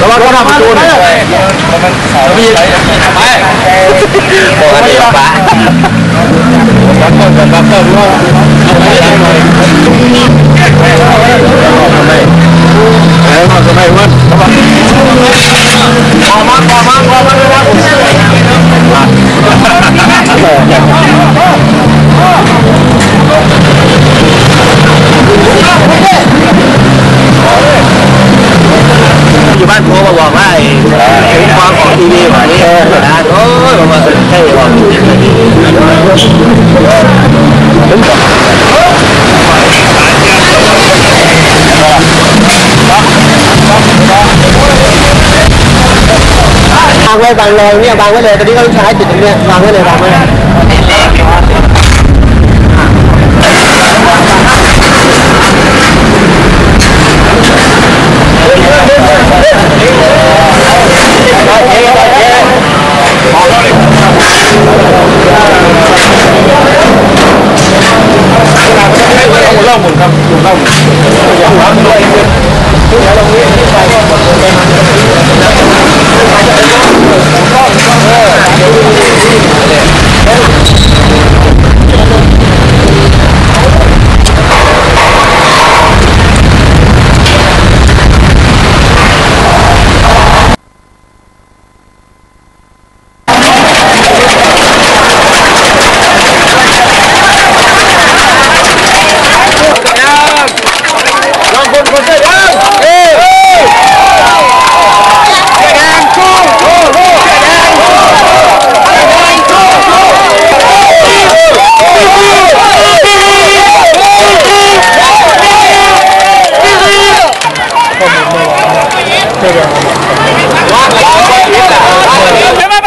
con con học luôn này bây giờ bộ này là bả bắn con cần bắn cờ đúng không พอมาพอมาพอมาเลยนะอยู่บ้านโทรมาบอกว่าไอ้ความครองของทีวีวันนี้นะโอ้ยมาสุดเท่างไว้บางเลยเนี่ยบางไว้เลยตอนนี้ก็ใช้จุดตรงเนี้ยบางไว้เลยบางไว้หมุนครับหมุนเข้าหมุนหมุนย 这边。好吗来来来来来来来来来来来来来